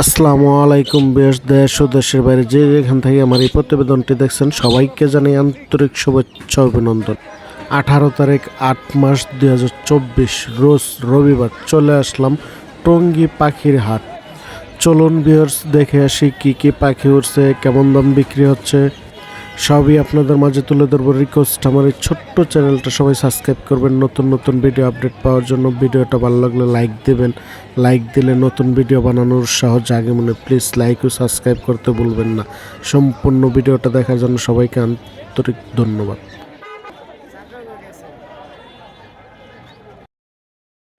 আসসালামু আলাইকুম বেশ দেশ ও দেশের বাইরে যে যেখান থেকে আমার এই প্রতিবেদনটি দেখছেন, সবাইকে জানাই আন্তরিক শুভেচ্ছা অভিনন্দন। আঠারো তারিখ আট মাস দুই হাজার চব্বিশ, রোজ রবিবার চলে আসলাম টঙ্গী পাখির হাট। চলুন বিয়ার্স, দেখে আসি কি কি পাখি উঠছে কেমন দাম বিক্রি হচ্ছে। সবই আপনাদের মাঝে তুলে ধরবো। রিকোয়েস্ট আমার এই ছোট্ট চ্যানেলটা সবাই সাবস্ক্রাইব করবেন। নতুন নতুন ভিডিও আপডেট পাওয়ার জন্য ভিডিওটা ভালো লাগলে লাইক দেবেন। লাইক দিলে নতুন ভিডিও বানানোর উৎসাহ জাগে মনে প্লিজ লাইক ও সাবস্ক্রাইব করতে ভুলবেন না। সম্পূর্ণ ভিডিওটা দেখার জন্য সবাইকে আন্তরিক ধন্যবাদ।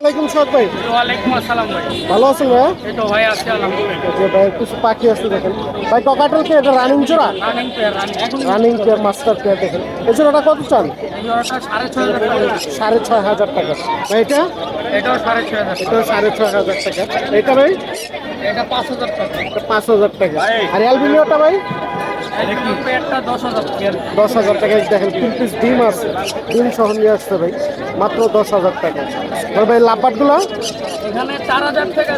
ওয়ালাইকুম সোহাগ ভাই। ওয়ালাইকুম আসসালাম ভাই। ভালো আছেন ভাই এই তো ভাই আছে আলহামদুলিল্লাহ। যে ভাই কিছু পাখি আছে দেখেন। ভাই ককাটেল কি এটা রানিং জোড়া? Running pair running running pair master pair দেখেন। এই জোড়াটা কত চান? সাড়ে ছয় হাজার টাকা। ভাই এটা? এটাও সাড়ে ছয় হাজার সাড়ে ছয় হাজার টাকা। এটা ভাই? এটা পাঁচ হাজার টাকা। এটা পাঁচ হাজার টাকা। আর অ্যালবিনিওটা ভাই? দশ হাজার টাকা। দেখেন তিন পিস ডিম আছে। ডিম সহ নিয়ে আসতে ভাই মাত্র দশ হাজার টাকা। আর ভাই এখানে চার হাজার থেকে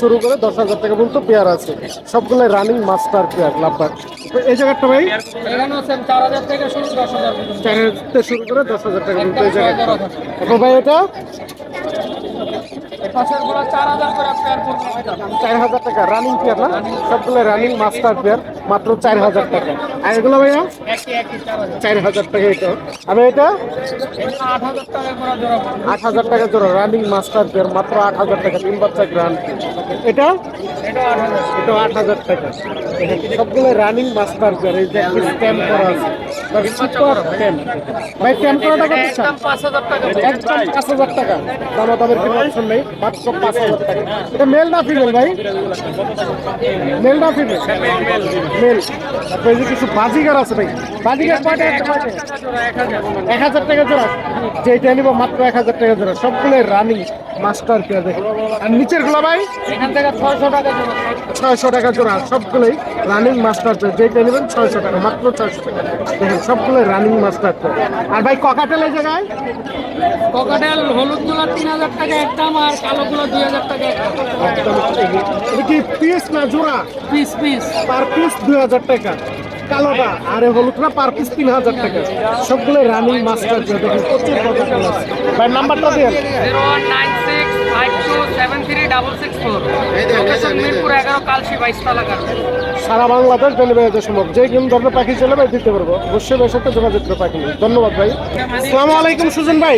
শুরু করে দশ হাজার টাকা পর্যন্ত পেয়ার আছে। সবগুলো রানিং মাস্টার পেয়ার লাভবাট এই জায়গাটা ভাই? চার হাজার থেকে শুরু করে দশ হাজার টাকা পর্যন্ত এই জায়গাটা। ভাই এটা? চার হাজার টাকা রানিং পেয়ার না? সবগুলো রানিং মাস্টার পেয়ার মাত্র চার হাজার টাকা। আর এগুলো ভাইয়া? চার হাজার। টাকা এটা। আমি এটা? আট হাজার টাকা জোড়া রানিং মাস্টার পেয়ার মাত্র আট হাজার টাকা তিন বাচ্চা গ্রান্ড এটা? এটা আট হাজার। টাকা। সবগুলো রানিং মাস্টার পেয়ার এই যে স্ট্যাম্প করা আছে। ভাই কত চান? একদম পাঁচ হাজার টাকা একদম পাঁচ হাজার টাকা। দামা দামের কোনো অপশন নেই মাত্র পাঁচ হাজার টাকা। এটা মেল না ফিমেল ভাই? মেল না ফিমেল মেল তারপরে এই যে কিছু বাজিগার আছে ভাই। বাজিগার কয়টা একটা এক হাজার টাকা জোড়া। যেটা নিবো মাত্র এক হাজার টাকা জোড়া। সবগুলো রানিং মাস্টার পেয়ার আর নিচেরগুলো ভাই? এখান থেকে ছয়শো টাকা জোড়া। ছয়শো টাকা জোড়া। সবগুলোই রানিং মাস্টার পেয়ার যেটা নেবেন ছয়শো টাকা মাত্র ছয়শো টাকা। দেখেন সবগুলো রানিং মাস্টার পেয়ার আর ভাই ককাটেল এই জায়গায়? ককাটেল হলুদগুলো তিন হাজার টাকা একদম আর কালো গুলো দুই হাজার টাকা একদম। এটা কি পিস না জোড়া? পিস পিস পার পিস দুই হাজার টাকা। কালোটা আর হলুদটা পার পিস তিন হাজার টাকা। সবগুলো রানিং মাস্টার দেখেন প্রচুর ভাই নাম্বারটা দিয়ে। Five two seven three double six four. Location Mirpur এগারো কালসি বাইশ তালাকার সারা বাংলাদেশ ডেলিভারি দেওয়া সম্ভব যে কোনো ধরনের পাখি চলে ভাই দিতে পারব। অবশ্যই ভাই সাথে যোগাযোগ করে পাখি ধন্যবাদ ভাই। আসসালামু আলাইকুম সুজন ভাই।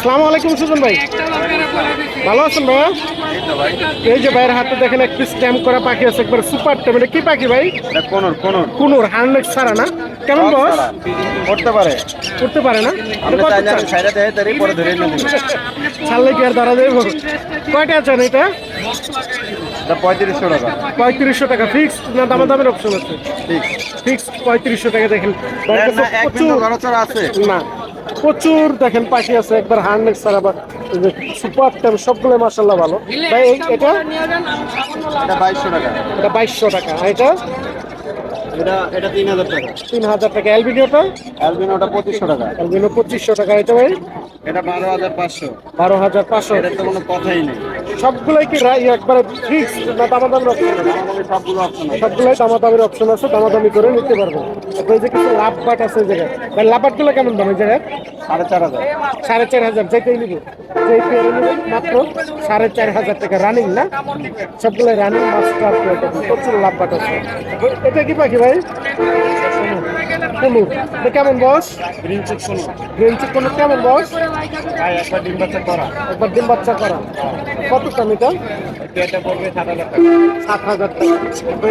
সালামু আলাইকুম সুজন ভাই। ভালো আছেন ভাইয়া? এই যে ভাইয়ের হাতে দেখেন একটি স্ট্যাম্প করা পাখি আছে একবার সুপার এটা কি পাখি ভাই? কোনর কোনর কুনুর হান্ড্রেড ছাড়া না? কেমন বস করতে পারে। করতে পারে না? ছাড়লে কি আর দাঁড়া দেবো কয়টা আছেন এটা? পঁয়ত্রিশশো টাকা। পঁয়ত্রিশশো টাকা। ফিক্সড না দামা দামের অপশন আছে? ঠিক ফিক্সড পঁয়ত্রিশশো টাকা দেখেন। প্রচুর। আছে। না। প্রচুর দেখেন পাখি আছে একবার হান্ড্রেড সারা বা সুপার টাইম সবগুলো মার্শাল্লাহ ভালো। ভাই এই- এটা? এটা বাইশশো টাকা। এটা বাইশশো টাকা। এটা? এটা এটা তিন হাজার টাকা। তিন হাজার টাকা। অ্যালবিনোটা? অ্যালবিনো ওটা পঁচিশশো টাকা। অ্যালবিনো পঁচিশশো টাকা। এটা ভাই? এটা বারো হাজার পাঁচশো। বারো হাজার পাঁচশো। এটার তো কোনো কথাই নেই। সবগুলোই কি একবারে ফিক্স না দামাদামির অপশন আছে? আমাদের সবগুলো অপশন আছে। সবগুলোই দামাদামির অপশন আছে দামাদামি করে নিতে পারব। তারপরে যে কিছু লাভ বাট আছে এই জায়গায়। ভাই লাভ বাটগুলো কেমন দাম এই জায়গায়? সাড়ে চার হাজার। সাড়ে চার হাজার যেটাই নিবে। যেই পেয়ারে নিবে মাত্র সাড়ে চার হাজার টাকা রানিং না? সবগুলো রানিং মাস্টার প্রচুর লাভ বাট আছে। এটা কি পাখি ভাই? কুনুর এটা কেমন বস গ্রিন চেক কোনো গ্রিন চিক কেমন বস ভাই একবার ডিম বাচ্চা করা। একবার ডিম বাচ্চা করা। কত দাম এটা এটা পড়বে সাত হাজার টাকা। সাত হাজার টাকা।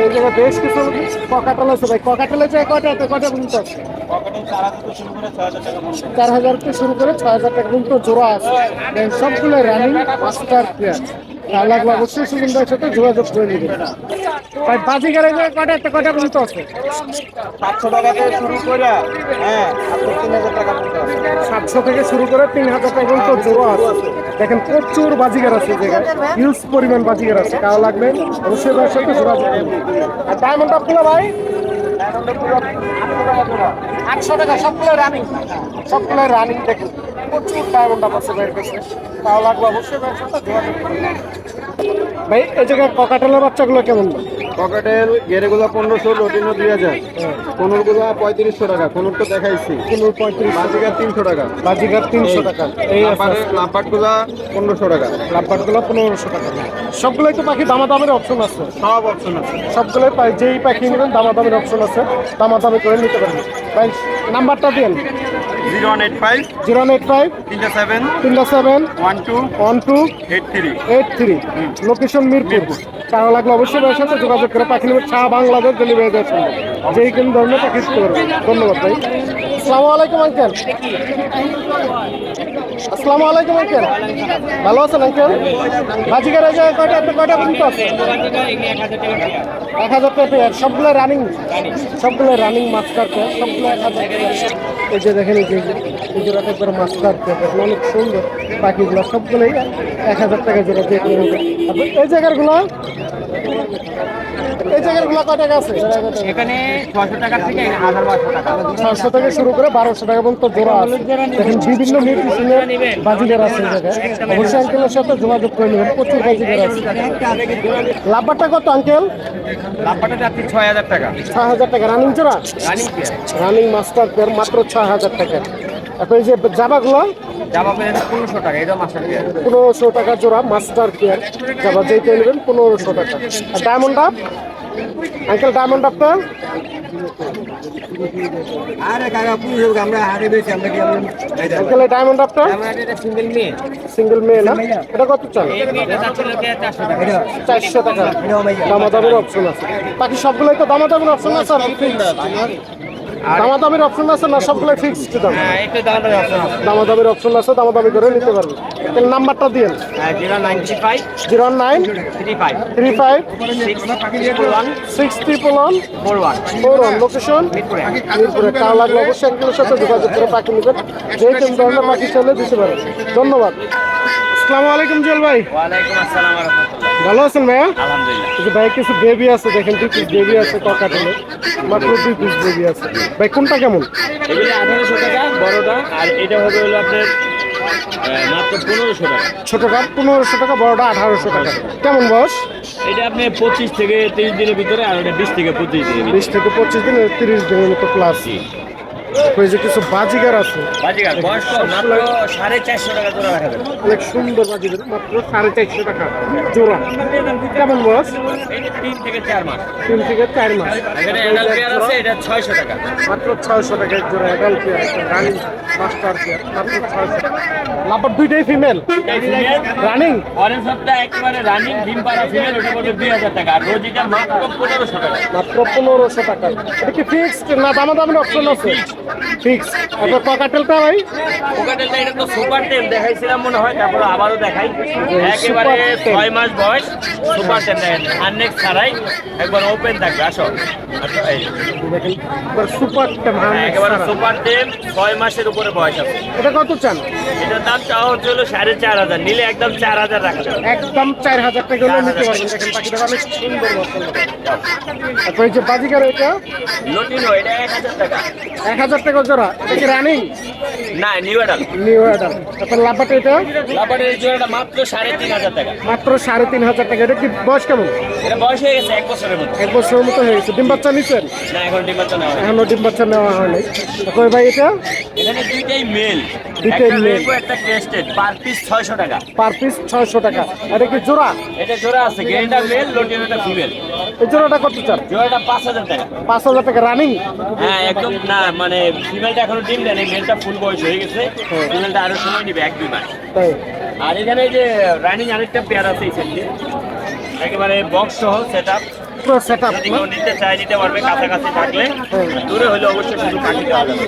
এই জায়গায় বেশ কিছু ককাটেল আছে ভাই। ককাটেলে আছে? কয়টা পর্যন্ত আছে? চার হাজার থেকে শুরু করে ছয় হাজার টাকা পর্যন্ত চার হাজার থেকে শুরু করে ছয় হাজার টাকা পর্যন্ত জোড়া আছে। সবগুলো রানিং মাস্টার প্লেয়ার লাগলে অবশ্যই সুগন্ধার সাথে যোগাযোগ করে নেবেন। ভাই বাজিগারে যে কয়টা একটা কয়টা পর্যন্ত আছে? সাতশো টাকা থেকে শুরু করে হ্যাঁ তিন হাজার টাকা সাতশো থেকে শুরু করে তিন হাজার টাকা পর্যন্ত জোড়া আছে। দেখেন প্রচুর বাজিগার আছে জায়গায়। হিউজ পরিমাণ বাজিগার আছে। কারও লাগবে? অবশ্যই তার সাথে যোগাযোগ করবেন আর ডায়মন্ড ভাই? আটশো টাকা সবগুলো রানিং সবগুলো রানিং দেখুন। প্রচুর আপ আছে ভাইয়ের কাছে। তাও লাগবে অবশ্যই ভাইয়ের সাথে যোগাযোগ করবেন ভাই এই জায়গায় ককাটেলের বাচ্চাগুলো কেমন? দাম? পকেটের গেরেগুলো পনেরোশো রোটিনো দুই হাজার। পনেরোগুলো পঁয়ত্রিশশো টাকা। পনেরো তো দেখাইছি। কোনো পঁয়ত্রিশ বাজিকার তিনশো টাকা। বাজিগার তিনশো টাকা। এই লাম্পাটগুলা পনেরোশো টাকা। লাভবারগুলো পনেরোশো টাকা। সবগুলোই তো পাখি দামাদামের অপশন আছে। সব অপশন আছে। সবগুলোই পাই যেই পাখি নেবেন দামাদামের অপশন আছে। দামাদামি করে নিতে পারবেন। ভাই নাম্বারটা দিন। Zero one eight five zero eight five তিনটা সেভেন তিনটা seven one two one two eight three eight three location Mirpur. টাকা লাগলে অবশ্যই ভাইয়ের সাথে যোগাযোগ করে পাখি নেবেন সারা বাংলাদেশ ডেলিভারি দেওয়ার যেই কোনো ধরনের পাখি ধন্যবাদ ভাই। আসসালামু আলাইকুম আঙ্কেল আসসালামু আলাইকুম আঙ্কেল ভালো আছেন আঙ্কেল বাজিকার জায়গায় কয়টা আপনি কয়টা পর্যন্ত আছে? এক হাজার টাকা সবগুলো রানিং সবগুলো রানিং মাস্টার পেয়ার সবগুলো এক হাজার এই যে দেখেন, এই যে, এই জোড়া একবার মাস্টার পেয়ার অনেক সুন্দর। পাখিগুলো সবগুলোই এক হাজার টাকা জোড়া দিয়ে এই জায়গাগুলো এই জায়গাগুলো কয় টাকা আছে? এখানে ছশো টাকা থেকে হাজার বারোশো টাকা। ছশো থেকে শুরু করে বারোশো টাকা পর্যন্ত জোড়া আছে। দেখেন বিভিন্ন নিউট্রিশনের আছে অবশ্যই আঙ্কেলের সাথে যোগাযোগ করে নেবেন প্রচুর আছে। লাভবারটা কত আঙ্কেল? লাম্পাটা যাচ্ছে ছয় হাজার টাকা। ছয় হাজার টাকা। রানিং জোড়া? রানিং রানিং মাস্টার মাত্র ছয় হাজার টাকা। তারপর এই যে জাবাগুলো জামা পনেরোশো টাকা এটা মাস্টার পনেরোশো টাকা জোড়া মাস্টার পেয়ার জাবা যেইটা নেবেন পনেরোশো টাকা। আর ডায়মন্ড আপ আঙ্কেল ডায়মন্ড আপটা আরে কাকা পুরো আমরা হারে বেশি আমরা কি আঙ্কেল ডায়মন্ড আপটা সিঙ্গেল মেয়ে। সিঙ্গেল মেয়ে না? এটা কত চান চারশো টাকা। দামাদামের অপশন আছে। বাকি সবগুলোই তো দামাদামের অপশন আছে আর দামাদামের অপশন আছে না সবগুলোই ফিক্সড দাম? দাম দামাদামের অপশন আছে দামাদামি করে নিতে পারবেন তাহলে নাম্বারটা দিন zero ninety nine three five. Six triple one. Four one. Four one location মিরপুরে। কার লাগলে অবশ্যই একজনের সাথে যোগাযোগ করে পাখি নেবেন। যে কোনো ধরনের পাখি চাইলে দিতে পারেন। ধন্যবাদ। আসসালামু আলাইকুম জুয়েল ভাই। ওয়ালাইকুম আসসালাম রহমতুল্লাহ। ভালো আছেন ভাইয়া? আলহামদুলিল্লাহ। ভাই কিছু বেবি আছে দেখেন দুই পিস বেবি আছে ককাটেলে মাত্র দুই পিস বেবি আছে। ভাই কোনটা কেমন? এগুলি আঠারোশো টাকা বড়টা আর এটা হবে হলো আপনার মাত্র পনেরোশো টাকা। ছোটটা পনেরোশো টাকা বড়টা আঠারোশো টাকা। কেমন বয়স? এটা আপনি পঁচিশ থেকে তিরিশ দিনের ভিতরে আর ওটা বিশ থেকে পঁচিশ বিশ থেকে পঁচিশ দিন তিরিশ দিনের মতো প্লাস ওই যে কিছু বাজিগার আছে। অনেক সুন্দর বাজিগার মাত্র সাড়ে চারশো টাকা জোড়া। কেমন বয়স? তিন থেকে চার মাস। তিন থেকে চার মাস। ছয়শো টাকা। মাত্র ছয়শো টাকা জোড়া adult pair running master pair মাত্র ছয়শো টাকা। লাভার দুইটাই ফিমেল রানিং অরেঞ্জ সবটা একেবারে রানিং ডিম পাড়া ফিমেল ওটা পড়বে দুই হাজার টাকা। আর রোজিটা মাত্র পনেরোশো টাকা। মাত্র পনেরোশো টাকা। এটা কি ফিক্সড না দামাদামের অপশন আছে? ফিক্সড আপনার ককাটেলটা ভাই? পোকাটেলটা এটা তো সুপার টেন দেখাইছিলাম মনে হয় তারপর আবারও দেখাই। একেবারে ছয় মাস বয়স সুপার টেন দেখেন হান্নেক ছাড়াই একবার ওপেন থাকবে আসো। দেখেন এবার সুপারটা হ্যাঁ, একেবারে সুপার টেন ছয় মাসের উপরে বয়স আছে। এটা কত চান? এটার দাম চাওয়া হচ্ছে হলো সাড়ে চার হাজার নিলে একদম চার হাজার রাখা একদম চার হাজার টাকা হলে নিতে পারবেন। দেখেন পাখিটা অনেক সুন্দর তারপর যে বাজিকার এটা? লটিনো এটা এক হাজার টাকা। এক হাজার টাকা জোড়া এটা কি রানিং না নিউ অ্যাডাল নিউ অর্ডার তারপর লাভাটা এটা? লাবারের জোড়াটা মাত্র সাড়ে তিন হাজার টাকা। মাত্র সাড়ে তিন হাজার টাকা। এটা কি বয়স কেমন? এটা বয়স হয়ে গেছে এক বছরের মতো। এক বছরের মতো হয়ে গেছে। ডিম বাচ্চা নিচ্ছেন না এখন ডিমান্ড নেওয়া হয় এখনও ডিম বাচ্চা নেওয়া হয়নি। তারপরে ভাই এটা? এখানে দুইটাই মেল দুইটাই male। একটা ক্রেস্টেড পার পিস ছয়শো টাকা। পার পিস ছয়শো টাকা। এটা কি জোড়া? এটা জোড়া আছে। গ্রেনটা মেল লোটিনোটা ফিমেল এই জোড়াটা কত চান? জোড়াটা পাঁচ হাজার টাকা। পাঁচ হাজার টাকা রানিং হ্যাঁ একদম না মানে ফিমেলটা এখনও ডিম দেয়নি মেলটা ফুল বয়স হয়ে গেছে ফিমেলটা আরও সময় নেবে এক দুই মাস। আর এখানে যে রানিং আরেকটা পেয়ার আছে একেবারে বক্স সহ সেট আপ পুরো সেট আপ কেউ নিতে চায় নিতে পারবে কাছাকাছি থাকলে। দূরে হলে অবশ্যই শুধু পাখি দেওয়া যাবে।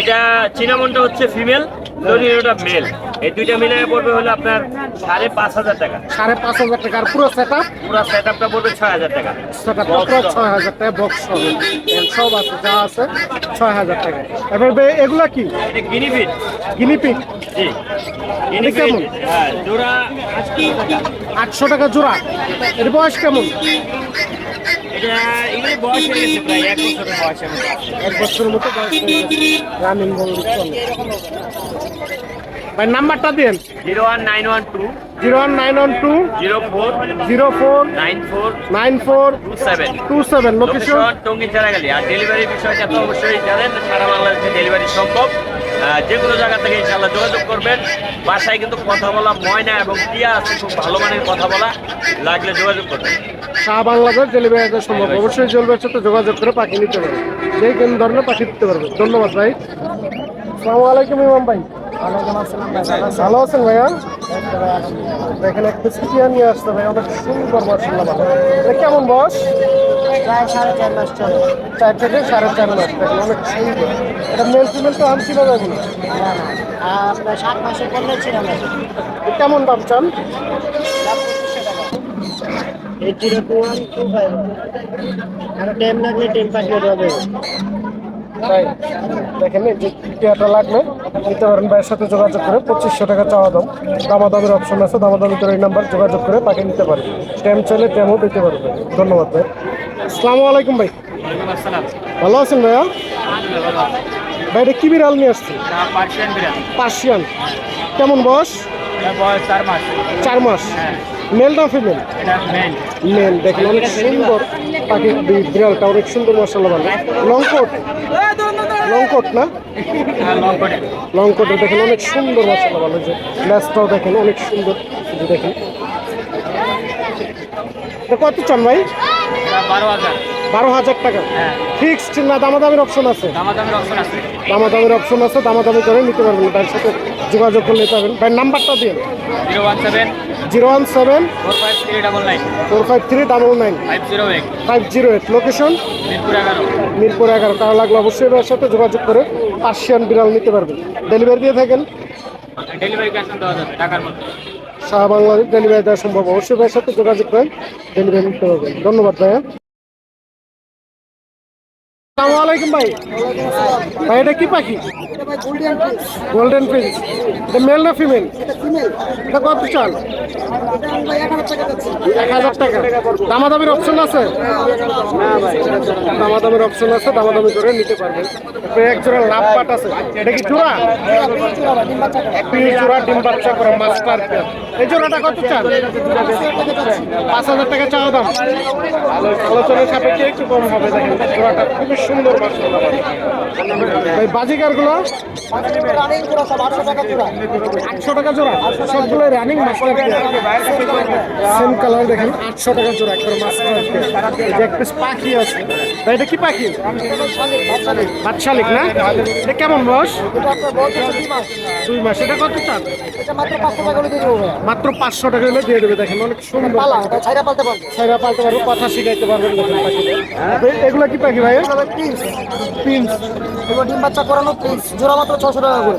এটা চিনামনটা হচ্ছে ফিমেল লরিনোটা মেল এই দুইটা মিলে পড়বে হলো আপনার সাড়ে পাঁচ হাজার টাকা। সাড়ে পাঁচ হাজার টাকা। আর পুরো সেট আপ পুরো সেট আপটা পড়বে ছয় হাজার টাকা। সেট আপটা পুরো ছয় হাজার টাকা বক্স হবে সব আছে যা আছে ছয় হাজার টাকা। এবার এগুলা কি? এটা গিনিফিট গিনিপিক জি। এটা কেমন? হ্যাঁ জোড়া আটশো টাকা জোড়া। এর বয়স কেমন? এটা এগুলি বয়স হয়ে গেছে প্রায় এক বছরের বয়সের মতো এক বছরের মতো বয়স রানিং ভাই নাম্বারটা দিন zero one nine one two zero one nine one two zero four zero four nine four nine four two seven. Two seven. Location Tongi Charagali আর ডেলিভারি বিষয়টা তো অবশ্যই জানেন সারা বাংলাদেশে ডেলিভারি সম্ভব। যে কোনো জায়গা থেকে ইনশাল্লাহ যোগাযোগ করবেন। বাসায় কিন্তু কথা বলা ময়না এবং টিয়া আছে খুব ভালো মানের কথা বলা লাগলে যোগাযোগ করবেন। শাহ বাংলাদেশ ডেলিভারি সম্ভব। অবশ্যই জলবের সাথে যোগাযোগ করে পাখি নিতে পারবে যেই কোন ধরনের পাখি দিতে পারবে ধন্যবাদ ভাই। আসসালামু আলাইকুম ইমাম ভাই। ভালো আছেন ভাইয়া? দেখেন একটা সিটিয়া নিয়ে আসতে ভাই অনেক সুন্দর মার্শাল্লাহ ভালো এটা কেমন বস প্রায় সাড়ে চার মাস চলে। চার থেকে সাড়ে চার মাস দেখেন অনেক সুন্দর। এটা মেল ফিমেল তো আনছি না যাবে আর আপনার সাত মাসের করলে ছিল না। কেমন দাম চান? Eight two one two five আর টাইম লাগলে তাই দেখেন এই যে টিয়াটা লাগলে নিতে পারেন ভাইয়ের সাথে যোগাযোগ করে পঁচিশশো টাকা চাওয়া দাম। দামাদামের অপশন আছে দামাদামি করে এই নাম্বার যোগাযোগ করে পাঠিয়ে নিতে পারেন। ট্যাম চাইলে ট্যামও দিতে পারবে ধন্যবাদ ভাই। আসসালামু আলাইকুম ভাই। ভালো আছেন ভাইয়া? ভাই এটা কি বিড়াল নিয়ে আসছে পার্সিয়ান কেমন বয়স? বয়স চার মাস। চার মাস। মেল না ফিমেল মেল দেখেন অনেক সুন্দর পাখি বিড়ালটা অনেক সুন্দর মশলা ভালো। লং কোট লং কোট না? লং করে দেখেন অনেক সুন্দর মশলা ভালো। যে ল্যাসটাও দেখেন অনেক সুন্দর দেখেন। কত চান ভাই? বারো হাজার। বারো হাজার টাকা। হ্যাঁ। ফিক্সড না দামাদামির অপশন আছে? দামা দামাদামের অপশন আছে। দামাদামির অপশন আছে দামাদামি করে নিতে পারবেন। তার সাথে যোগাযোগ করলে পাবেন। ভাই নাম্বারটা দিন। Zero one seven zero one seven four five three double nine. Four five three double nine. Five zero eight five zero eight location? Mirpur এগারো। মিরপুর এগারো। লাগলে অবশ্যই এর সাথে যোগাযোগ করে পার্সিয়ান বিড়াল নিতে পারবেন ডেলিভারি দিয়ে থাকেন। ডেলিভারি ক্যাশ দেওয়া যাবে টাকার মধ্যে। শাহ বাংলাদেশ ডেলিভারি দেওয়া সম্ভব। অবশ্যই ভাইয়ের সাথে যোগাযোগ করেন ডেলিভারি নিতে পারবেন ধন্যবাদ ভাইয়া। আসসালামু আলাইকুম ভাই। ভাই এটা কি পাখি? গোল্ডেন প্রিন্স এটা মেল না ফিমেল এটা কত চাল? এক হাজার টাকা। দামাদামির অপশন আছে? দামাদামির অপশন আছে দামাদামি করে নিতে পারবেন এক জোড়া লাভ পাট আছে। এটা কি জোড়া? পিস জোড়া ডিম বাচ্চা করে মাস্টার এই জোড়াটা কত চাল? পাঁচ হাজার টাকা চাওয়া দাম। আলোচনার সাপেক্ষে একটু কম হবে। দেখেন জোড়াটা খুবই সুন্দর ভাই আটশো টাকা জোড়া। সবগুলো রানিং মাস্টার সেম কালার দেখেন আটশো টাকা জোড়া একবার মাস্টার এক পিস পাখি আছে। ভাই এটা কি পাখি? না? এটা কেমন বয়স? দুই মাস। এটা কত মাত্র পাঁচশো টাকা হলে দিয়ে দেবে দেখেন অনেক সুন্দর। ছাইরা পালতে পারব। কথা শিখাইতে পারবেন এগুলো কি পাখি ভাই ডিম বাচ্চা করানো জোড়া মাত্র ছশো টাকা করে।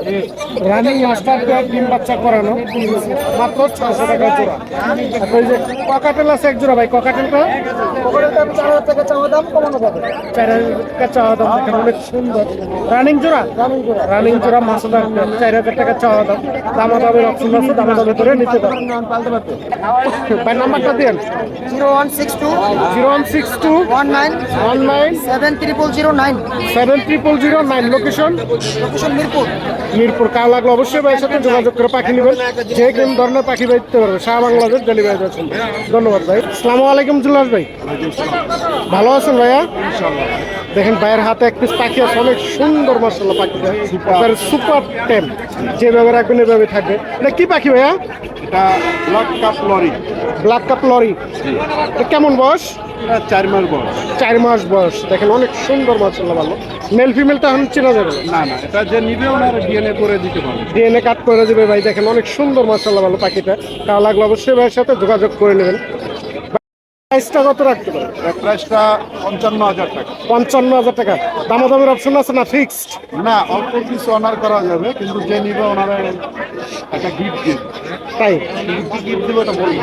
রানিং মাস্টার পেয়ার ডিম বাচ্চা করানো মাত্র ছশো টাকা জোড়া। এই যে ককাটেল আছে এক জোড়া ভাই ককাটেলটা চার হাজার টাকা চাওয়া দাম কমানো যাবে। চার হাজার টাকা চাওয়া দাম দেখেন অনেক সুন্দর। রানিং জোড়া? রানিং জোড়া। মাসদার চার হাজার টাকা চাওয়া দাম। দামা দামের অপশন আছে দামা দামে করে নিতে পারেন ভাই নাম্বারটা দেন। Zero one six two zero one six two one nine one nine seven triple zero nine. Seven triple zero nine location Mirpur. Mirpur কাল অবশ্যই ভাইয়ের সাথে যোগাযোগ করে পাখি নেবেন। যে কোন ধরনের পাখি ভাই দিতে পারবে শাহ বাংলাদেশ ডেলিভারি ধন্যবাদ ভাই। আসসালামু আলাইকুম জুলাস ভাই। ভালো আছেন ভাইয়া? দেখেন ভাইয়ের হাতে এক পিস পাখি আছে অনেক সুন্দর মাসাল্লাহ পাখিটা আপনার সুপার টেম যেভাবে রাখবেন এভাবে থাকবে। এটা কি পাখি ভাইয়া? এটা black cap lory black cap lory কেমন বয়স? চার মাস বয়স। চার মাস বয়স। দেখেন অনেক সুন্দর মাসাল্লাহ ভালো। মেল ফিমেলটা এখন চেনা যাবে না। না এটা যে নিবে ওনার ডিএনএ করে দিতে পারবে। ডিএনএ কাট করে দেবে ভাই। দেখেন অনেক সুন্দর মাসাল্লাহ ভালো পাখিটা। তা লাগলে অবশ্যই ভাইয়ের সাথে যোগাযোগ করে নেবেন। প্রাইসটা কত রাখতে পারে? প্রাইসটা পঞ্চান্ন হাজার টাকা। পঞ্চান্ন হাজার টাকা। দামাদামের অপশন আছে না ফিক্সড না অল্প কিছু অনার করা যাবে কিন্তু যে নিবে ওনারা একটা গিফট দিবে। তাই? গিফট দিবে ওটা বলব।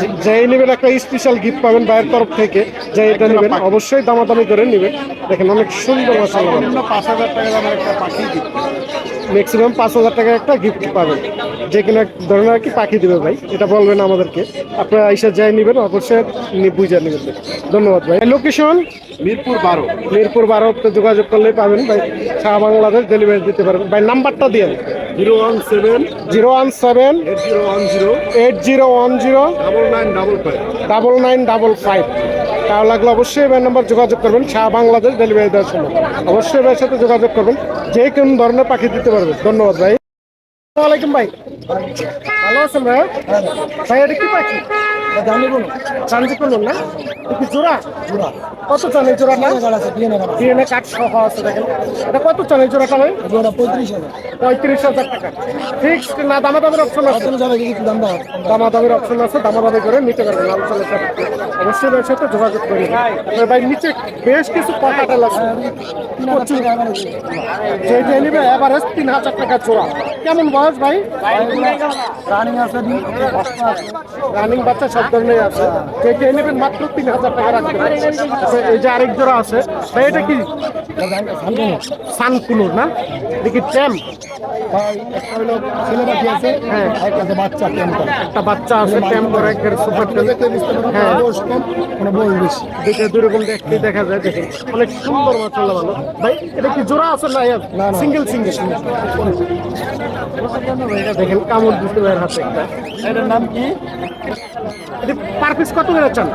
যে- যেই নেবেন একটা স্পেশাল গিফট পাবেন ভাইয়ের তরফ থেকে যে এটা নেবেন অবশ্যই দামাদামি করে নেবেন। দেখেন অনেক সুন্দর সর্বনিম্ন পাঁচ হাজার টাকা দামের একটা পাখি গিফট ম্যাক্সিমাম পাঁচ হাজার টাকার একটা গিফট পাবেন। যে কোনো এক ধরনের আর কি পাখি দিবে ভাই এটা বলবেন আমাদেরকে। আপনারা এসে যাই নেবেন অবশ্যই নি- বুঝে নেবেন ধন্যবাদ ভাই। লোকেশন মিরপুর বারো। মিরপুর বারোতে যোগাযোগ করলেই পাবেন ভাই। শাহ বাংলাদেশ ডেলিভারি দিতে পারবেন। ভাই নাম্বারটা দিয়ে zero one seven zero one seven eight zero one zero eight zero one zero double nine double five. Double nine double five. তাও লাগলে অবশ্যই এবার নাম্বার যোগাযোগ করবেন। সারা বাংলাদেশ ডেলিভারি দেওয়ার সময়। অবশ্যই এবার সাথে যোগাযোগ করবেন। যে কোন ধরনের পাখি দিতে পারবেন ধন্যবাদ ভাই। আসসালামু আলাইকুম ভাই। ভালো আছেন ভাই? ভাই, এটা কি পাখি? চান্দি করুন না? এটা কি জোড়া? জোড়া কত চান এই জোড়াটা? ডিএনএ কার্ড সহ আছে দেখেন। এটা কত চান এই জোড়াটা ভাই? জোড়া পঁয়ত্রিশ হাজার পঁয়ত্রিশ হাজার টাকা। ফিক্স না, দামাদামের অপশন আছে? দামাদামের অপশন আছে, দামাদামি করে নিতে পারবেন আলোচনার সাথে। অবশ্যই ভাইয়ের সাথে যোগাযোগ করি ভাই জোড়া। বয়স ভাই। রানিং আছে রানিং বাচ্চা সব ধরনের আছে। যে নেবেন মাত্র তিন হাজার টাকা রাখতে। আচ্ছা, এই যে আরেক জোড়া আছে। ভাই এটা কি? সানকুনুর না? দেখি ট্যাম হ্যাঁ। একটা বাচ্চা আছে ট্যাম করে একের সুপার হ্যাঁ। দেখে দুই রকম দেখতে দেখা যায় দেখেন অনেক সুন্দর ভালো। ভাই এটা কি জোড়া আছে না সিঙ্গেল সিঙ্গেল দেখেন কামড় দিতে ভাইয়ের হাতে একটা। এটার নাম কি? এটা পার পিস কত করে চান?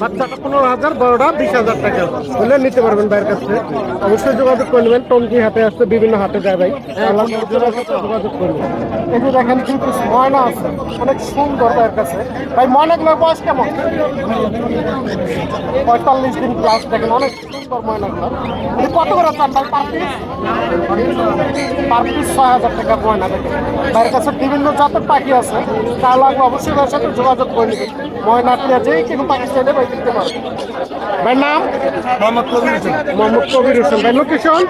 বাচ্চাটা পনেরো হাজার বড়টা বিশ হাজার টাকা। হলে নিতে পারবেন ভাইয়ের কাছে অবশ্যই যোগাযোগ করে নেবেন। টঙ্কি হাটে আসতে বিভিন্ন হাটে যায় ভাই। যোগাযোগ করবেন এই যে দেখেন কিন্তু ময়না আছে। অনেক সুন্দর ভাইয়ের কাছে। ভাই ময়নাগুলোর বয়স কেমন? পঁয়তাল্লিশ দিন ক্লাস দেখেন অনেক সুন্দর ময়নাগুলো কত করে চান পার পিস ছয় হাজার টাকা দেখেন। ভাইয়ের কাছে বিভিন্ন জাতের পাখি আছে। তা লাগবে অবশ্যই ভাইয়ের সাথে যোগাযোগ করে নেবেন। ময়না টিয়া যে কোনো পাখি চাইলে ভাই নাম? মোহাম্মদ কবির হোসেন। মোহাম্মদ কবির হোসেন। ভাই লোকেশন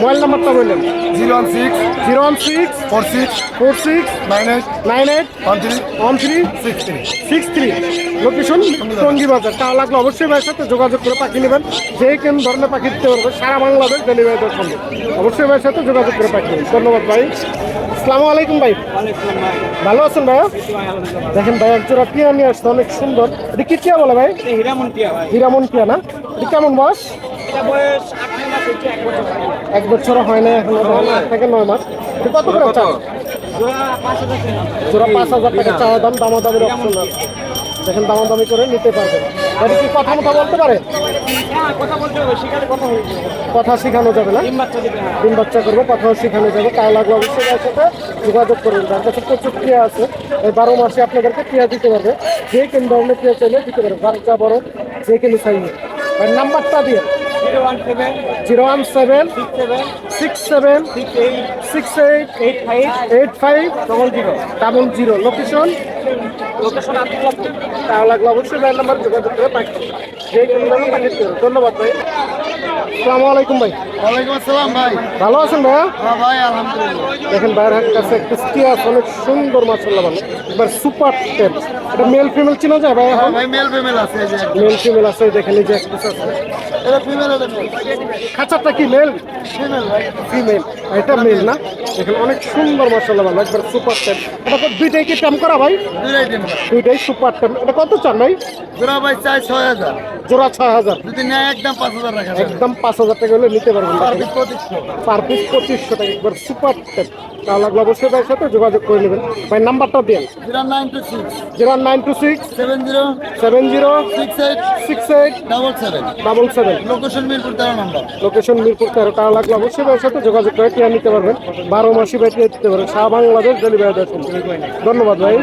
মোবাইল নাম্বারটা বললেন। Zero one six zero one six four six four six nine eight nine eight one three one three six three six three location Tongi বাজার। তা লাগলে অবশ্যই ভাইয়ের সাথে যোগাযোগ করে পাখি নেবেন। যে কোন ধরনের পাখি দিতে পারবে সারা বাংলাদেশ ডেলিভারি দেওয়ার সম্ভব অবশ্যই ভাইয়ের সাথে যোগাযোগ করে পাখি নেবেন। ধন্যবাদ ভাই। আসসালামু আলাইকুম ভাই। ভালো আছেন ভাইয়া? দেখেন ভাই এক জোড়া টিয়া নিয়ে আসছে অনেক সুন্দর। এটা কি টিয়া বলে ভাই? হিরামন টিয়া হিরামন টিয়া না? এটা কেমন বয়স? এক বছর হয়। না এখন থেকে নয় মাস। কত করে জোড়া পাঁচ হাজার টাকা চাওয়া দাম দামাদামির অপশন আছে দেখেন দামাদামি করে নিতে পারবেন। এটা কি কথা মতো বলতে পারে? হ্যাঁ কথা শেখানো যাবে না? ডিম বাচ্চা করব কথাও শেখানো যাবে। তাই লাগলে অবশ্যই তার সাথে যোগাযোগ করবেন। তার কাছে প্রচুর ক্রিয়া আছে এই বারো মাসে আপনাদেরকে ক্রিয়া দিতে পারবে। যে কোন ধরনের ক্রিয়া চাইলে দিতে পারবে। বাচ্চা বড় যে কোনো চাইলে নাম্বারটা দিয়ে zero one seven six seven six eight eight eight five eight five double zero double zero location location তাহলে অবশ্যই নাম্বার যোগাযোগ করে পাঠিয়ে। ধন্যবাদ ভাই। আসসালামু আলাইকুম ভাই। ওয়ালাইকুম আসসালাম ভাই। ভালো আছেন ভাইয়া? হ্যাঁ ভাই আলহামদুলিল্লাহ। দেখেন হাতের কাছে অনেক সুন্দর মাসাল্লাহ ভালো। এবার সুপার টেপ এটা মেল ফিমেল চিনা যায় ভাই এখন ভাই মেল ফিমেল আছে মেল ফিমেল আছে দেখেন এই যে একটা আছে। এটা ফিমেল এটা মেল খাঁচাটা কি মেল ফিমেল ভাই। ফিমেল এটা মেল না? দেখেন অনেক সুন্দর মশলা ভালো একবার সুপার টেপ এটা তো দুইটাই কি টেম করা ভাই? দুইটাই সুপার টেম। এটা কত চান ভাই? জোড়া ভাই চাই ছয় হাজার। জোড়া ছয় হাজার। যদি নেয় একদম পাঁচ হাজার টাকা একদম পাঁচ হাজার টাকা হলে নিতে পারবেন পার পিস পঁচিশশো। টাকা একবার সুপার টেপ তাহলে লাগলে অবশ্যই ভাইয়ের সাথে যোগাযোগ করে নেবেন। ভাই নাম্বারটা দেন। Zero nine two six zero nine two six seven zero seven zero six eight six eight double seven. Double seven. Location Mirpur তেরো নাম্বার। লোকেশন মিরপুর তেরো। টাকা লাগলে অবশ্যই ভাইয়ের সাথে যোগাযোগ করে টিয়া নিতে পারবেন। বারো মাসি ভাই টিয়া দিতে পারবেন। সারা বাংলাদেশ ডেলিভারি দেওয়ার ধন্যবাদ ভাই।